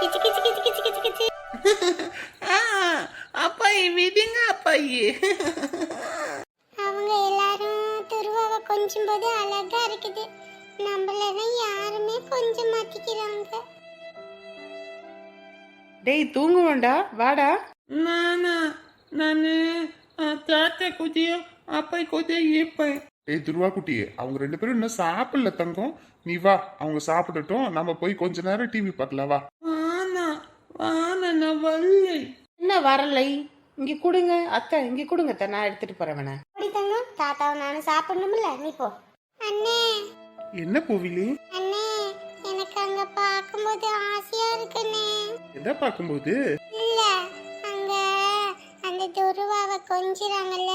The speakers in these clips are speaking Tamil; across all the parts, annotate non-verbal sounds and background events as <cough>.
கிச்சு கிச்சு கிச்சு கிச்சு கிச்சு கிச்சு ஆ, அப்பாயி விடுங்க அப்பாயி. அவங்க எல்லாரும் துருவாவை கொஞ்சம் போது அழகா இருக்குது. நம்மளதான் யாருமே கொஞ்சம் மாத்திக்கிறாங்க டேய் தூங்குவோண்டா வாடா. நானா நானு தாத்தா குதியும் அப்பாய் குதிய இருப்பேன். ஏய் துருவாக்குட்டி அவங்க ரெண்டு பேரும் இன்னும் சாப்பிடல தங்கம். நீ வா அவங்க சாப்பிடட்டும். நம்ம போய் கொஞ்ச நேரம் டிவி பார்க்கலாம் வா. வானா வானா நான் வரலை என்ன வரலை? இங்க கொடுங்க அத்தை இங்க கொடுங்க அத்தை. நான் எடுத்துட்டு போறேன் வேணா அப்படி தங்கம் தாத்தாவை நானும் சாப்பிடணும்ல நீ போ. அண்ணே. என்ன பூவிலி அண்ணே எனக்கு அங்க பார்க்கும்போது ஆசையா இருக்குண்ணே. எதை பார்க்கும்போது? இல்ல அங்க அந்த துருவாவை கொஞ்சிறாங்கல்ல.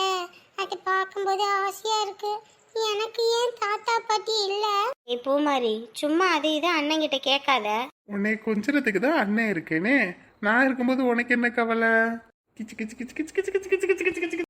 அது பார்க்கும்போது ஆசையா இருக்கு. எனக்கு ஏன் தாத்தா பாட்டி இல்ல ஏ பூமாரி சும்மா அதை இதை அண்ணன் கிட்ட கேட்காத உன்னை கொஞ்சறதுக்கு தான் அண்ணன் இருக்கேனே நான் இருக்கும்போது உனக்கு என்ன கவலை கிச்சு கிச்சு கிச்சு கிச்சு கிச்சு கிச்சு கிச்சு கிச்சு கிச்சு கிச்சு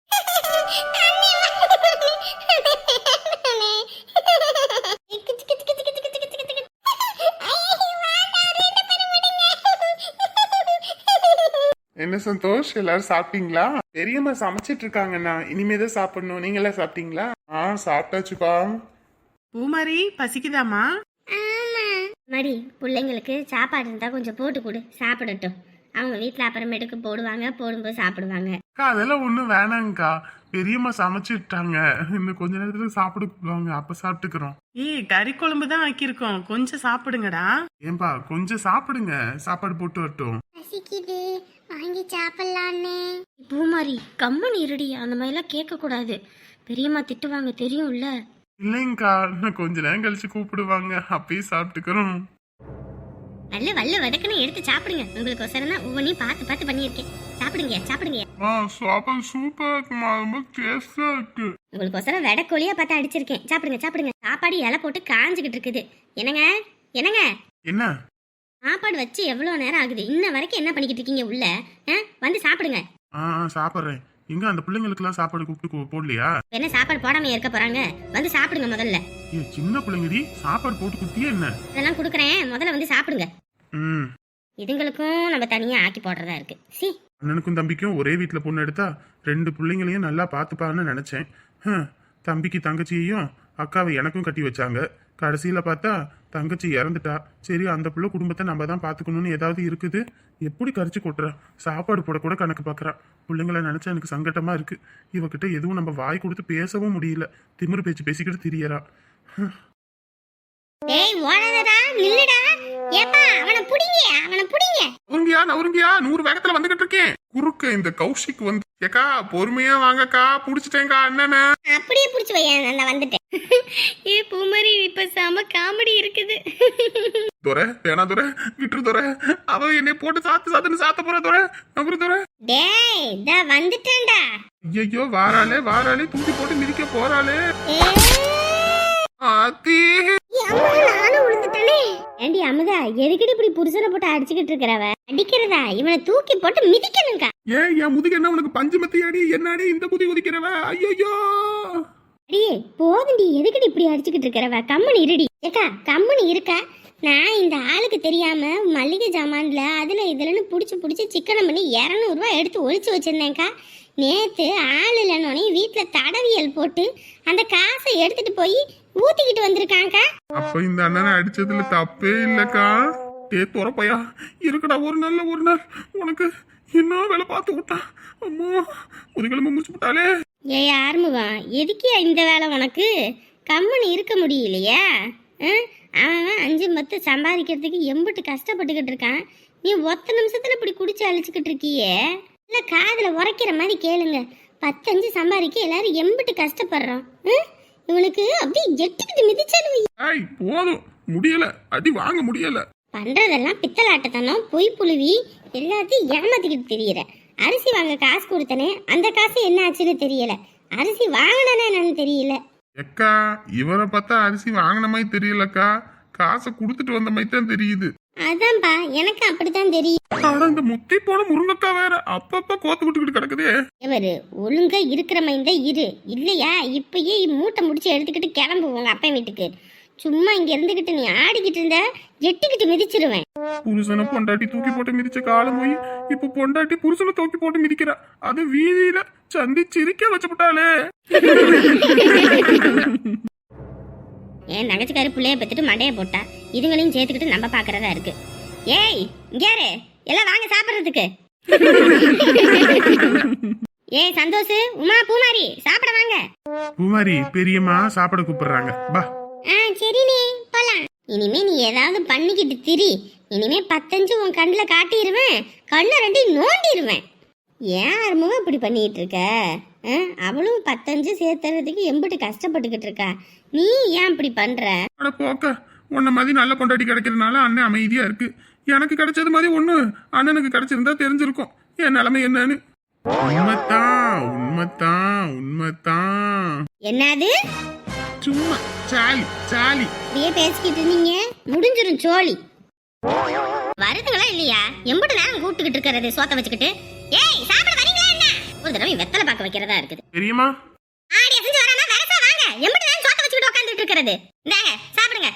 என்ன சந்தோஷ் எல்லாரும் சாப்பிட்டீங்களா பெரியம்மா சமைச்சிட்டு இருக்காங்கண்ணா இனிமே தான் சாப்பிடணும் நீங்க எல்லாம் சாப்பிட்டீங்களா ஆ சாப்பிட்டாச்சுப்பா. பூமாரி பசிக்குதாமா மடி பிள்ளைங்களுக்கு சாப்பாடு இருந்தா கொஞ்சம் போட்டு கொடு. சாப்பிடட்டும். அவங்க வீட்டில் அப்புறமேட்டுக்கு போடுவாங்க போடும்போது சாப்பிடுவாங்க. அக்கா அதெல்லாம் ஒன்றும் வேணாங்கக்கா. பெரியம்மா சமைச்சிட்டாங்க இன்னும் கொஞ்ச நேரத்துல சாப்பிட கூப்பிடுவாங்க அப்ப சாப்பிட்டுக்கிறோம். ஏய் கறி குழம்பு தான் ஆக்கியிருக்கோம். கொஞ்சம் சாப்பிடுங்கடா. ஏன்பா கொஞ்சம் சாப்பிடுங்க. சாப்பாடு போட்டு வரட்டும். பசிக்குது. வாங்கி சாப்பிடலான்னு. பூமாரி கம்மன் இருடி. அந்த மாதிரிலாம் கேட்கக்கூடாது. பெரியம்மா திட்டுவாங்க தெரியும்ல? இல்லைங்கக்கா இன்னும் கொஞ்ச நேரம் கழிச்சு கூப்பிடுவாங்க. அப்பயே சாப்பிட்டுக்கிறோம். நல்ல வல்ல வதக்குன்னு எடுத்து சாப்பிடுங்க. உங்களுக்கு ஒசரம் தான் ஒவ்வொன்றையும் பார்த்து பார்த்து பண்ணியிருக்கேன். சாப்பிடுங்க சாப்பிடுங்க. ஆ சாப்பாடு சூப்பரா இருக்குமா ரொம்ப டேஸ்டா இருக்கு உங்களுக்கு ஒசரம் வெடக்கோழியா பார்த்து அடிச்சிருக்கேன். சாப்பிடுங்க சாப்பிடுங்க. சாப்பாடு இலை போட்டு காஞ்சுக்கிட்டு இருக்குது. என்னங்க? என்னங்க? என்ன? சாப்பாடு வச்சு எவ்வளோ நேரம் ஆகுது? இன்ன வரைக்கும் என்ன பண்ணிக்கிட்டு இருக்கீங்க உள்ள? ஆ? வந்து சாப்பிடுங்க. ஆ ஆ, சாப்பிடுறேன். எங்க அந்த பிள்ளைங்களுக்கெல்லாம் சாப்பாடு கூப்பிட்டு போடலையா? என்ன சாப்பாடு போடாம இருக்க போறாங்க? வந்து சாப்பிடுங்க முதல்ல. ஏ சின்ன பிள்ளைங்கடி சாப்பாடு போட்டு குத்தியே என்ன? இதெல்லாம் கொடுக்குறேன். முதல்ல வந்து சாப்பிடுங்க. ம். இதுங்களுக்கும் நம்ம தனியா ஆக்கி போடுறதா இருக்கு. சி. அண்ணனுக்கும் தம்பிக்கும் ஒரே வீட்டில் பொண்ணு எடுத்தா ரெண்டு பிள்ளைங்களையும் நல்லா பார்த்துப்பான்னு நினச்சேன். தம்பிக்கு தங்கச்சியையும் அக்காவை எனக்கும் கட்டி வச்சாங்க. கடைசியில் பார்த்தா தங்கச்சி இறந்துட்டா. சரி அந்த பிள்ளை குடும்பத்தை நம்ம தான் பார்த்துக்கணும்னு ஏதாவது இருக்குது? எப்படி கரிச்சு கொட்டுறா? சாப்பாடு போட கூட கணக்கு பார்க்குறா பிள்ளைங்கள நினச்சா எனக்கு சங்கட்டமாக இருக்கு. இவகிட்ட எதுவும் நம்ம வாய் கொடுத்து பேசவும் முடியல. திமிரு பேச்சு பேசிக்கிட்டு திரியறா. நில்லுடா ஏப்பா அவனை புடிங்க அவனை புடிங்க. நவருங்கியா நவருங்கியா நூறு வேகத்துல வந்துகிட்டு இருக்கேன். குறுக்க இந்த கௌஷிக் வந்து ஏக்கா பொறுமையா வாங்கக்கா புடிச்சிட்டேங்கா அண்ணனை. அப்படியே புடிச்சு வையேன் நான் வந்துட்டேன். ஏ பூமாரி இப்ப செம காமெடி இருக்குது. துரை வேணா துரை விட்டுரு துரை. அவ என்னை போட்டு சாத்து சாத்துன்னு சாத்த போற துரை. நம்புற துரை. டேய் இதா வந்துட்டேன்டா. ஐயோ வாராளே வாராளே தூக்கி போட்டு மிதிக்க போறாளே. ஏ ஆத்தி. ஏண்டி அமுதா எதுக்கடி இப்படி புருஷனை போட்டு அடிச்சுக்கிட்டு இருக்கிறவ? அடிக்கிறதா? இவனை தூக்கி போட்டு மிதிக்கணுங்கா ஏன் என் முதுகு என்ன உனக்கு பஞ்சு மத்தி அடி என்னடி இந்த குதி குதிக்கிறவ? ஐயோ அடியே போதுண்டி எதுக்கடி இப்படி அடிச்சுக்கிட்டு இருக்கிறவ? கம்மனி இருடி. ஏக்கா கம்மனி இருக்கா. நான் இந்த ஆளுக்கு தெரியாம மளிகை ஜாமான்ல அதுல இதுலன்னு புடிச்சு புடிச்சு சிக்கனம் பண்ணி இரநூறுவா எடுத்து ஒளிச்சு வச்சிருந்தேன்க்கா. நேத்து ஆள் இல்லைன்னொன்னே வீட்டுல தடவியல் போட்டு அந்த காசை எடுத்துட்டு போய் ஊத்திக்கிட்டு வந்திருக்காங்க்கா அப்ப இந்த அண்ணனை அடிச்சதுல தப்பே இல்லக்கா. டே துறப்பையா இருக்குடா ஒரு நாள்ல ஒரு நாள். உனக்கு என்ன வேலை பார்த்து விட்டான் அம்மா முதுகெலும்பு முடிச்சு விட்டாலே ஏ ஆறுமுகம் எதுக்கு இந்த வேலை உனக்கு? கம்முன்னு இருக்க முடியலையா. ஆ? அவன் அஞ்சு பத்து சம்பாதிக்கிறதுக்கு எம்பிட்டு கஷ்டப்பட்டுக்கிட்டு இருக்கான். நீ ஒத்த நிமிஷத்துல இப்படி குடிச்சு அழிச்சுக்கிட்டு இருக்கியே. இல்ல காதுல உரைக்கிற மாதிரி கேளுங்க. பத்தஞ்சு சம்பாதிக்க எல்லாரும் எம்பிட்டு கஷ்டப்படுறோம். ஆ? இவனுக்கு அப்படியே எட்டுக்கிட்டு மிதிச்சாலும் ஐய் போதும். முடியல. அடி வாங்க முடியல. பண்றதெல்லாம் பித்தலாட்டத்தனம் பொய் புழுவி எல்லாத்தையும் ஏமாத்திக்கிட்டு தெரியற. அரிசி வாங்க காசு கொடுத்தனே அந்த காசு என்ன ஆச்சுன்னு தெரியல. அரிசி வாங்கினேன்னு என்னன்னு தெரியல. எக்கா இவரை பார்த்தா அரிசி வாங்கின மாதிரி தெரியலக்கா. காசை கொடுத்துட்டு வந்த மாதிரி தான் தெரியுது. அதான்பா எனக்கு அப்படித்தான் தெரியும். ஆனா இந்த முத்தி போன முருங்கக்கா வேற. அப்பப்ப கோத்து விட்டுக்கிட்டு கிடக்குதே. இவரு ஒழுங்கா இருக்கிற மைந்த இரு. இல்லையா? இப்பயே மூட்டை முடிச்சு எடுத்துக்கிட்டு கிளம்பு உங்க அப்பன் வீட்டுக்கு. சும்மா இங்க இருந்துகிட்டு நீ ஆடிக்கிட்டு இருந்த எட்டுக்கிட்டு மிதிச்சிருவேன். புருஷனை பொண்டாட்டி தூக்கி போட்டு மிதிச்ச காலம் போய் இப்ப பொண்டாட்டி புருஷனை தூக்கி போட்டு மிதிக்கிறா. அது வீதியில சந்தி சிரிக்க வச்சுட்டாளே <laughs> என் நகைச்சிக்காரி பிள்ளைய பெற்றுட்டு மண்டைய போட்டா இதுங்களையும் சேர்த்துக்கிட்டு நம்ம பார்க்கறதா இருக்கு. ஏய் இங்கேரு எல்லாம் வாங்க சாப்பிட்றதுக்கு. ஏய் சந்தோஷ் உமா பூமாரி சாப்பிட வாங்க. குமாரி பெரியம்மா சாப்பிட கூப்பிடுறாங்க. பா ஆ சரிண்ணே போலாம். இனிமே நீ ஏதாவது பண்ணிக்கிட்டு திரி. இனிமே பத்தஞ்சு உன் கண்ணில் காட்டிடுவேன் கண்ணை ரெண்டையும் நோண்டிடுவேன் ஏன் அருமுகம் இப்படி பண்ணிட்டு இருக்க? அவளும் பத்தஞ்சு சேர்த்துறதுக்கு எம்பிட்டு கஷ்டப்பட்டுக்கிட்டு இருக்கா. நீ ஏன் இப்படி பண்ற? அட போக்க உன்ன மாதிரி நல்ல பொண்டாட்டி கிடைக்கிறதுனால அண்ணன் அமைதியா இருக்கு. எனக்கு கிடைச்சது மாதிரி ஒண்ணு அண்ணனுக்கு கிடைச்சிருந்தா தெரிஞ்சிருக்கும். என் நிலைமை என்னன்னு. உண்மைத்தான் உண்மைத்தான் உண்மைத்தான் என்னது? சும்மா சாலி சாலி. இப்படியே பேசிக்கிட்டு இருந்தீங்க? முடிஞ்சிரும் சோழி. வருதுங்களா இல்லையா? எம்பிட்டு நேரம் கூப்பிட்டுக்கிட்டு இருக்கிறது சோத்த வச்சுக்கிட்டு. ஏய் சாப்பிட ஒரு தடவை வெத்தலை பார்க்க வைக்கிறதா இருக்குது. பெரியம்மா? ஆடி அசைஞ்சு வராம வரசா வாங்க. எம்பிட்டு நேரம் சோத்த வச்சுக்கிட்டு உட்காந்துட்டு இருக்கிறது. இந்தாங்க சாப்பிடுங்க.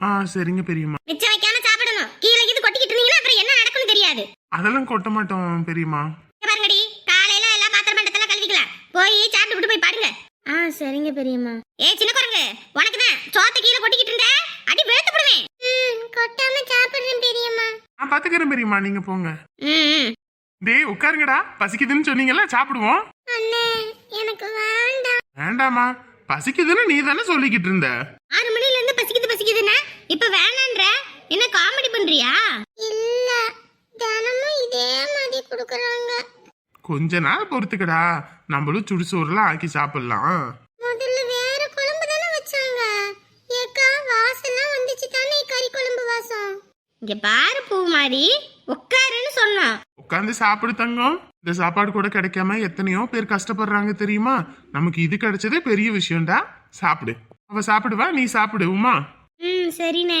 ஆ சரிங்க பெரியம்மா. மிச்சம் வைக்காம சாப்பிடணும். கீழே இது கொட்டிக்கிட்டு இருந்தீங்கன்னா அப்புறம் என்ன நடக்கும்னு தெரியாது. அதெல்லாம் கொட்ட மாட்டோம் பெரியம்மா. இங்க பாருங்கடி காலையில எல்லா பாத்திரம் பண்டத்தெல்லாம் கழுவிக்கலாம். போய் சாப்பிட்டு விட்டு போய் பாருங்க. ஆ சரிங்க பெரியம்மா. ஏ சின்ன குரங்கு உனக்கு தான் சோத்த கீழே கொட்டிக்கிட்டு இருந்த? அடி வெளுத்து விடுவேன் கொட்டாம சாப்பிடுறேன் பெரியம்மா. நான் பாத்துக்கிறேன் பெரியம்மா நீங்க போங்க. ம். டேய் உட்காருங்கடா. பசிக்குதுன்னு சொன்னீங்கல்ல சாப்பிடுவோம். அண்ணே எனக்கு வேண்டாம். வேண்டாமா பசிக்குதுன்னு நீ தானே சொல்லிக்கிட்டு இருந்த. ஆறு மணில இருந்து பசிக்குது பசிக்குதுன்னா. இப்ப வேணான்ற. என்ன காமெடி பண்றியா? இல்ல தினமும் இதே மாதிரி குடுக்கறாங்க. கொஞ்ச நாள் பொறுத்துக்கடா. நம்மளும் சுடுசோறுலாம் ஆக்கி சாப்பிடலாம். முதல்ல வேற குழம்பு தானே வச்சாங்க. ஏக்கா வாசம்லாம் வந்துச்சு தானே கறி குழம்பு வாசம். இங்க பாரு பூ மாதிரி சொன்னோம் உட்காந்து சாப்பிடு தங்கம். இந்த சாப்பாடு கூட கிடைக்காம எத்தனையோ பேர் கஷ்டப்படுறாங்க தெரியுமா? நமக்கு இது கிடைச்சதே பெரிய விஷயம்டா. சாப்பிடு. அவ சாப்பிடுவா நீ சாப்பிடு உமா. ம் சரிண்ணே.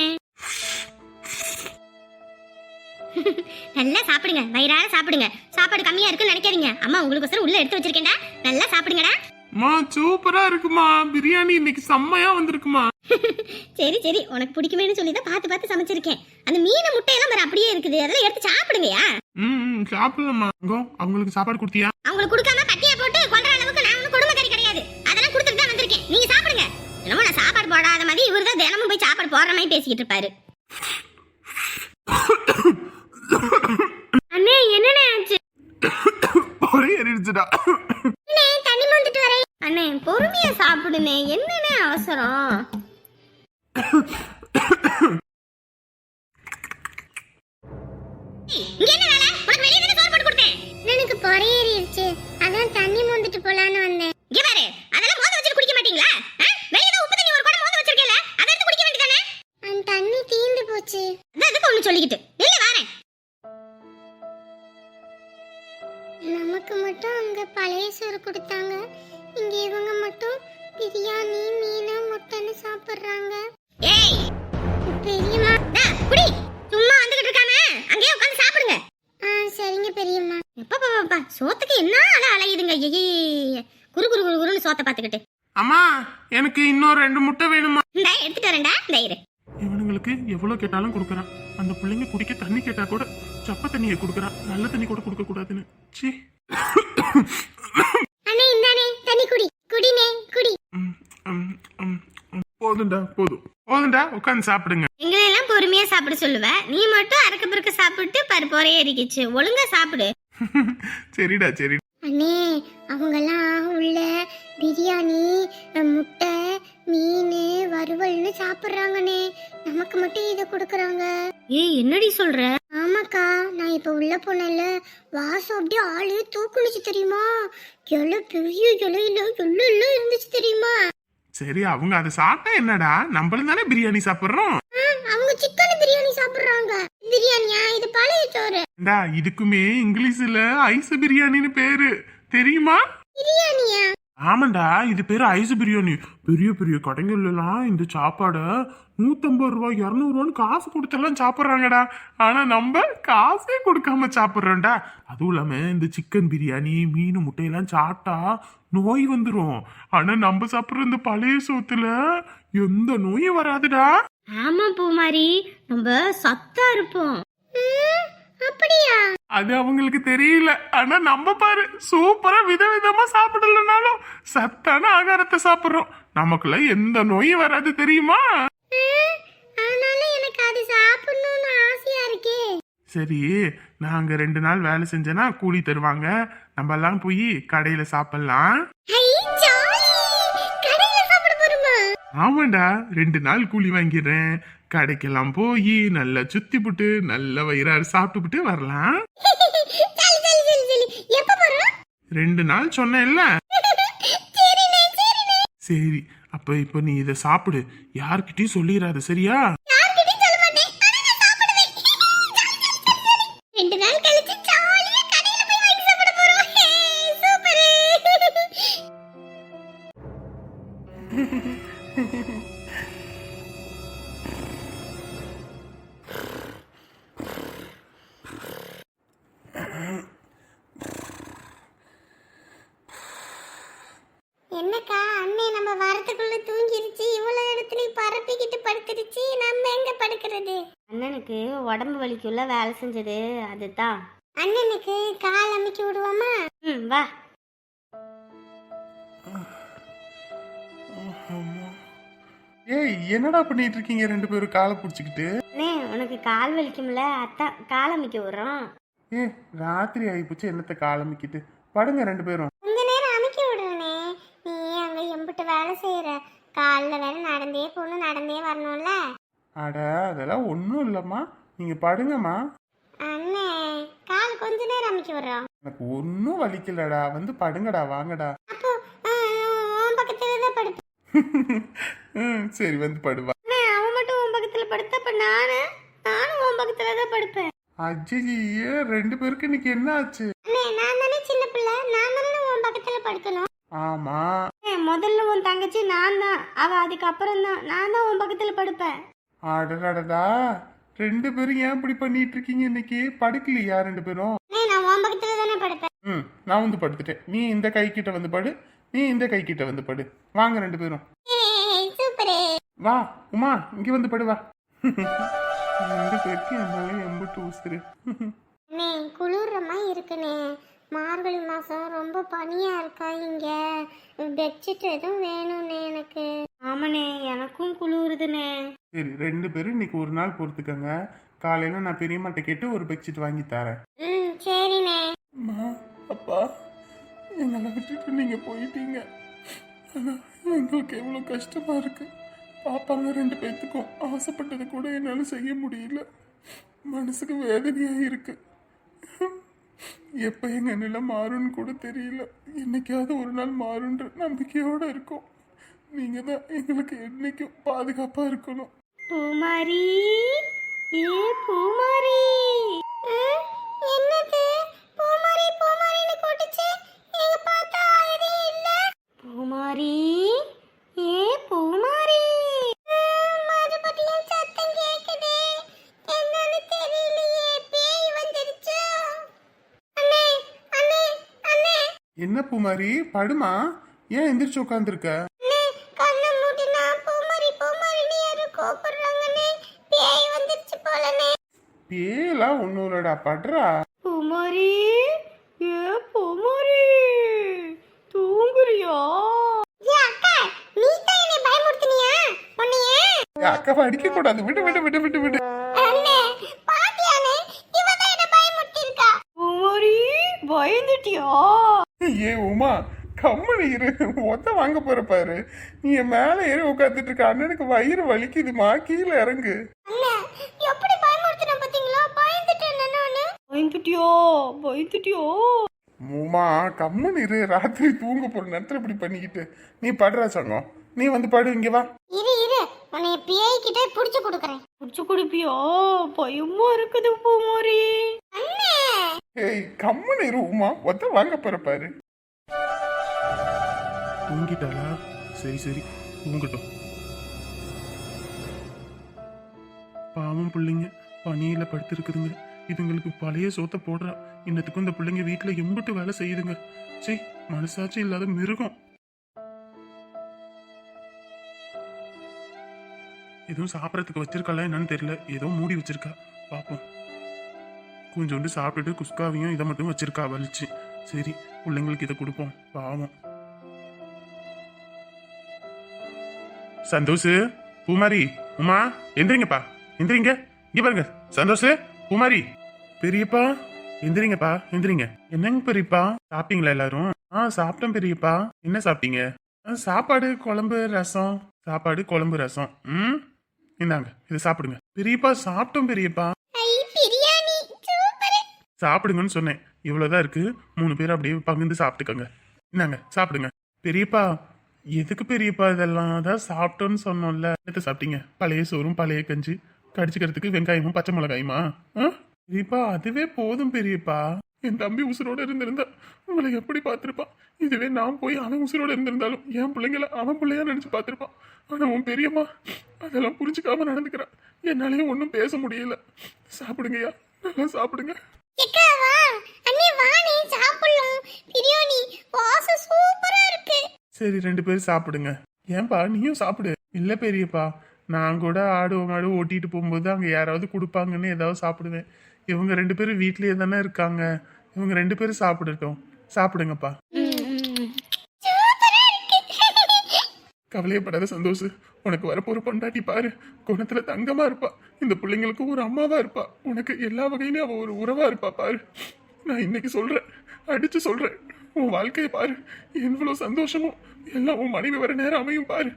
நல்லா சாப்பிடுங்க. வயிறார சாப்பிடுங்க. சாப்பாடு கம்மியா இருக்குன்னு நினைக்காதீங்க. அம்மா உங்களுக்கு உள்ள எடுத்து வச்சிருக்கேன்டா. நல்லா சாப்பிடுங்கடா. மா சூப்பரா இருக்குமா. பிரியாணி இன்னைக்கு செம்மையா வந்திருக்குமா. சரி சரி. உனக்கு பிடிக்குமேனு சொல்லி தான் பார்த்து பார்த்து சமைச்சிருக்கேன். அந்த மீன் முட்டையெல்லாம் வேற அப்படியே இருக்குது. அதெல்லாம் எடுத்து சாப்பிடுங்கயா ம் சாப்பிடலாமா. அவங்களுக்கு சாப்பாடு கொடுத்தியா? அவங்களுக்கு கொடுக்காம பட்டியா போட்டு கொன்ற அளவுக்கு நான் ஒன்றும் குடும்பக்காரி கிடையாது. அதெல்லாம் கொடுத்துட்டு தான் வந்திருக்கேன். நீங்க சாப்பிடுங்க. என்னமோ நான் சாப்பாடு போடாத மாதிரி இவர் தான் தினமும் போய் சாப்பாடு போடுற மாதிரி பேசிக்கிட்டு இருப்பாரு. அண்ணே என்னண்ணே ஆச்சு? ஒரே வரேன் அண்ணே பொறுமையா சாப்பிடுனே என்னண்ணே அவசரம்? எனக்கு பொறையேறிடுச்சு அதான் தண்ணி மோந்துட்டு போலான்னு வந்தேன். இங்க பாரு அதெல்லாம் மோத வச்சுட்டு குடிக்க மாட்டீங்களா? ஆ? வெளிய தான் உப்பு தண்ணி ஒரு குடம் மோத வச்சிருக்கேல அதை எடுத்து குடிக்க வேண்டியதானே? அந்த தண்ணி தீந்து போச்சு. அதான் அதுக்கு ஒண்ணு சொல்லிக்கிட்டு. இல்ல வாரேன் நமக்கு மட்டும் அங்க பழைய சோறு கொடுத்தாங்க. சாப்பிடுறாங்க ஏய்! பெரியம்மா. டா குடி! சும்மா வந்துகிட்டு இருக்காம அங்கேயே உட்கார்ந்து சாப்பிடுங்க. ஆ சரிங்க பெரியம்மா. எப்பா பாப்பா சோத்துக்கு என்ன அல அலையுதுங்க? ஐயே குரு குரு குரு குருன்னு சோத்தை பார்த்துக்கிட்டு. அம்மா எனக்கு இன்னும் ரெண்டு முட்டை வேணுமா? இந்தா எடுத்துட்டு வரேன்டா. இந்த இரு. இவனுங்களுக்கு எவ்வளவு கேட்டாலும் கொடுக்கறான். அந்த பிள்ளைங்க குடிக்க தண்ணி கேட்டா கூட சப்ப தண்ணியை கொடுக்கறான். நல்ல தண்ணி கூட கொடுக்க கூடாதுன்னு ச்சீ அண்ணே இந்தானே தண்ணி குடி குடினே குடி ம், ம், ம், ம். போதும்டா போதும். போதும்டா உட்காந்து சாப்பிடுங்க. எங்களெல்லாம் பொறுமையா சாப்பிட சொல்லுவ? நீ மட்டும் அறக்க பிறக்க சாப்பிட்டு பருப்போரே ஏறிக்கிச்சு ஒழுங்கா சாப்பிடு. <laughs> சரிடா சரி. அண்ணே அவங்கெல்லாம் உள்ள பிரியாணி முட்டை மீன் வறுவல்னு சாப்பிட்றாங்கண்ணே. நமக்கு மட்டும் இதை கொடுக்குறாங்க. ஏய் என்னடி சொல்ற? ஆமாக்கா நான் இப்ப உள்ள போனல வாசம் அப்படியே ஆளே தூக்குனுச்சு தெரியுமா? எவ்வளோ பெரிய எவ்வளோ எல்லாம் இருந்துச்சு தெரியுமா? சரி அவங்க அதை சாப்பிட்டா என்னடா? நம்மளும் தானே பிரியாணி சாப்பிடுறோம். அவங்க சிக்கன் பிரியாணி சாப்பிடுறாங்க. பிரியாணியா? இது பழைய சோறு. இதுக்குமே இங்கிலீஷ்ல ஐஸ் பிரியாணின்னு பேரு. தெரியுமா? பிரியாணியா? ஆமாண்டா இது பேர் ஐஸ் பிரியாணி. பெரிய பெரிய கடைகள்லாம் இந்த சாப்பாடை நூற்றம்பது ரூபா இரநூறுவான்னு காசு கொடுத்தெல்லாம் சாப்பிட்றாங்கடா. ஆனால் நம்ம காசே கொடுக்காம சாப்பிட்றோம்டா. அதுவும் இல்லாமல் இந்த சிக்கன் பிரியாணி மீன் முட்டையெல்லாம் சாப்பிட்டா நோய் வந்துடும் ஆனால் நம்ம சாப்பிட்ற இந்த பழைய சோத்துல எந்த நோயும் வராதுடா. ஆமா பூமாரி நம்ம சத்தா இருப்போம். அது அவங்களுக்கு தெரியல. ஆனா நம்ம பாரு சூப்பரா விதவிதமா சாப்பிடலனாலும் சத்தான ஆகாரத்தை சாப்பிடுறோம். நமக்குள்ள எந்த நோயும் வராது தெரியுமா? சரி நாங்க ரெண்டு நாள் வேலை செஞ்சேன்னா கூலி தருவாங்க. நம்ம எல்லாம் போய் கடையில சாப்பிடலாம். ஆமாண்டா ரெண்டு நாள் கூலி வாங்கிடுறேன். கடைக்கெல்லாம் போய் நல்லா சுத்தி புட்டு நல்ல வயிறாறு வரலாம். சரி எப்ப போறோம் ரெண்டு நாள் சொன்னேன்ல. சரி அப்ப இப்ப நீ இதை சாப்பிடு. யார்கிட்டயும் சொல்லிடாத சரியா? என்னக்கா அண்ணே நம்ம வரத்துக்குள்ள தூங்கிருச்சு. இவ்வளவு இடத்துலயும் பரப்பிக்கிட்டு படுத்துருச்சு. நம்ம எங்க படுக்கிறது? அண்ணனுக்கு உடம்பு வலிக்குள்ள வேலை செஞ்சது அதுதான். அண்ணனுக்கு கால் அமைக்கி விடுவோமா? ம் வா. ஏய் என்னடா பண்ணிட்டு இருக்கீங்க ரெண்டு பேரும் காலை பிடிச்சிக்கிட்டு? அண்ணே உனக்கு கால் வலிக்கும்ல அதான் கால் அமைக்க விடுறோம். ஏ ராத்திரி ஆயிப்போச்சு என்னத்த காலமிக்கிட்டு படுங்க ரெண்டு பேரும் கொஞ்ச நேரம் அமைக்க விடுறனே நீ அங்க செய்யற காலில் வேற நடந்தே போகணும் நடந்தே வரணும்ல. அட அதெல்லாம் ஒன்றும் இல்லைம்மா. நீங்கள் படுங்கம்மா. அண்ணே கால் கொஞ்ச நேரம் அமைக்க விடுறோம் எனக்கு ஒன்றும் வலிக்கலடா. வந்து படுங்கடா வாங்கடா. அப்போ ஆ, உன் பக்கத்துல தான் படுப்பேன் <laughs> ம் சரி வந்து படுவா. அண்ணே, அவன் மட்டும் உன் பக்கத்துல படுத்த அப்ப நானு? நானும் உன் பக்கத்துல தான் படுப்பேன். அஜியே ரெண்டு பேருக்கு இன்னைக்கு என்ன ஆச்சு அண்ணே நான் தானே சின்ன பிள்ளை. நான் தானே உன் பக்கத்துல படுக்கணும். ஆமா. முதல்ல உன் தங்கச்சி நான் தான். அவ அதுக்கப்புறம் தான். நான் தான் உன் பக்கத்துல படுப்பேன். அடடடடா. ரெண்டு பேரும் ஏன் இப்படி பண்ணிட்டு இருக்கீங்க இன்னைக்கு? படுக்கலையா ரெண்டு பேரும்? நான் உன் பக்கத்துல தானே படுப்பேன். ம் நான் வந்து படுத்துட்டேன். நீ இந்த கை கிட்ட வந்து படு. நீ இந்த கை கிட்ட வந்து படு. வாங்க ரெண்டு பேரும். சூப்பரே. வா உமா இங்க வந்து படு வா. ரெண்டு பேருக்கு என்னால எம்புட்டு உசுரு அண்ணே குளிர்றமா இருக்குண்ணே. மார்கழி மாசம் ரொம்ப பனியா இருக்கா இங்க? பெட்ஷீட் எதுவும் வேணும்ண்ணே எனக்கு. ஆமாண்ணே எனக்கும் குளிருதுண்ணே. சரி ரெண்டு பேரும் இன்னைக்கு ஒரு நாள் பொறுத்துக்கங்க. காலையில நான் பெரியம்மாட்ட கேட்டு ஒரு பெட்ஷீட் வாங்கி தரேன். ம் சரிண்ணே. அம்மா அப்பா எங்களை விட்டுட்டு நீங்க போயிட்டீங்க. ஆனா எங்களுக்கு எவ்வளவு கஷ்டமா இருக்கு. பாப்பாங்க ரெண்டு பேத்துக்கும் ஆசைப்பட்டது கூட என்னால செய்ய முடியல. மனசுக்கு வேதனையா இருக்கு. எப்போ எங்கள் நிலை மாறும்னு கூட தெரியல. என்னைக்காவது ஒரு நாள் மாறுன்ற நம்பிக்கையோடு இருக்கும். நீங்கள் தான் எங்களுக்கு என்றைக்கும் பாதுகாப்பாக இருக்கணும். பூமாரி ஏ பூமாரி. என்னது? பூமாரி பூமாரின்னு கூட்டுச்சு எங்க பார்த்தா ஆயதே இல்ல. பூமாரி ஏ பூமாரி. என்ன பூமாரி? படுமா? ஏன் எந்திரிச்சு உட்காந்துருக்க அண்ணே கண்ணை மூடினா பூமாரி பூமாரின்னு யாரும் கூப்பிடுறாங்கண்ணே பேய் வந்துருச்சு போலண்ணே. பேலாம் ஒன்றும் இல்லடா படுறா. பூமாரி ஏ பூமாரி தூங்குறியா? அக்கா அடிக்க கூடாது. விடு விடு விடு விடு விடு. அண்ணே பாத்தியானே இவ தான் என்ன பயமுறுத்திருக்கா பூமாரி பயந்துட்டியா? ஏ உமா கம்மனு இரு. ஒத்த வாங்க போற பாரு. நீ என் மேல ஏறி உட்காந்துட்டு இருக்க. அண்ணனுக்கு வயிறு வலிக்குதுமா. கீழே இறங்கு. அண்ணே எப்படி பயமுறுத்துன பாத்தீங்களா பயந்துட்டேன் நானு. பயந்துட்டியோ? பயந்துட்டியோ? உமா கம்மனு இரு. ராத்திரி தூங்க போற நேரத்துல இப்படி பண்ணிக்கிட்டு. நீ படுறா சங்கம். நீ வந்து படு இங்க வா. இரு இரு. உன்னை பேய் கிட்ட புடிச்சு கொடுக்கறேன். புடிச்சு கொடுப்பியா? பயமா இருக்குது பூமாரி அண்ணே ஏய் கம்மனு இரு உமா. ஒத்த வாங்க போற பாரு. தூங்கிட்டாளா? சரி சரி. தூங்கட்டும். பாவம் பிள்ளைங்க. பனியில படுத்திருக்குதுங்க. இதுங்களுக்கு பழைய சோத்த போடுறா. இன்னத்துக்கும் இந்த பிள்ளைங்க வீட்டுல எம்பிட்டு வேலை செய்யுதுங்க. சே மனசாட்சி இல்லாத மிருகம். எதுவும் சாப்பிட்றதுக்கு வச்சிருக்காளா என்னன்னு தெரியல. ஏதோ மூடி வச்சிருக்கா. பாப்போம். கொஞ்சோண்டு சாப்பிட்டுட்டு குஸ்காவையும் இதை மட்டும் வச்சிருக்கா வலிச்சு. சரி பிள்ளைங்களுக்கு இதை கொடுப்போம். பாவம். சந்தோஷ் பூமாரி உமா எந்திரிங்கப்பா. எந்திரிங்க. இங்க பாருங்க. சந்தோஷ் பூமாரி. பெரியப்பா எந்திரிங்கப்பா. எந்திரிங்க. என்னங்க பெரியப்பா? சாப்பிட்டீங்களா எல்லாரும்? ஆ சாப்பிட்டோம் பெரியப்பா. என்ன சாப்பிட்டீங்க? ஆ, சாப்பாடு குழம்பு ரசம். சாப்பாடு குழம்பு ரசம். ம்? இந்தாங்க இதை சாப்பிடுங்க. பெரியப்பா சாப்பிட்டோம் பெரியப்பா. சாப்பிடுங்கன்னு சொன்னேன். இவ்வளோதான் இருக்குது மூணு பேர் அப்படியே பகிர்ந்து சாப்பிட்டுக்கோங்க. இந்தாங்க சாப்பிடுங்க. பெரியப்பா எதுக்கு பெரியப்பா இதெல்லாம்? தான் சாப்பிட்டோன்னு சொன்னோம்ல. எடுத்து சாப்பிட்டீங்க? பழைய சோறும் பழைய கஞ்சி. கடிச்சிக்கிறதுக்கு வெங்காயமும் பச்சை மிளகாயுமா? ஆ? பெரியப்பா அதுவே போதும் பெரியப்பா. என் தம்பி உசுரோடு இருந்திருந்தா உங்களை எப்படி பார்த்துருப்பான்? இதுவே நான் போய் அவன் உசுரோட இருந்திருந்தாலும் என் பிள்ளைங்கள அவன் பிள்ளையா நினச்சி பார்த்துருப்பான். ஆனால் உன் பெரியம்மா அதெல்லாம் புரிஞ்சுக்காம நடந்துக்கிறான். என்னாலயும் ஒன்றும் பேச முடியல. சாப்பிடுங்கய்யா. நல்லா சாப்பிடுங்க. எக்கா வா. அண்ணே வா நீ சாப்பிடலாம். பிரியாணி வாசம் சூப்பரா இருக்கு. சரி ரெண்டு பேரும் சாப்பிடுங்க. ஏன்பா நீயும் சாப்பிடு. இல்ல பெரியப்பா நான் கூட ஆடு மாடு ஓட்டிட்டு போகும்போது அங்க யாராவது கொடுப்பாங்கன்னு ஏதாவது சாப்பிடுவேன். இவங்க ரெண்டு பேரும் வீட்லயே தானே இருக்காங்க. இவங்க ரெண்டு பேரும் சாப்பிடட்டும். சாப்பிடுங்கப்பா. கவலையப்படாத சந்தோஷ். உனக்கு வரப்போற பொண்டாட்டி பாரு. குணத்துல தங்கமா இருப்பா. இந்த பிள்ளைங்களுக்கு ஒரு அம்மாவா இருப்பா. உனக்கு எல்லா வகையிலும் அவ ஒரு உறவா இருப்பா பாரு. நான் இன்னைக்கு சொல்றேன். அடிச்சு சொல்றேன். உன் வாழ்க்கையை பாரு. எவ்வளவு சந்தோஷமும். எல்லாம் உன் மனைவி வர நேரம் அமையும் பாரு.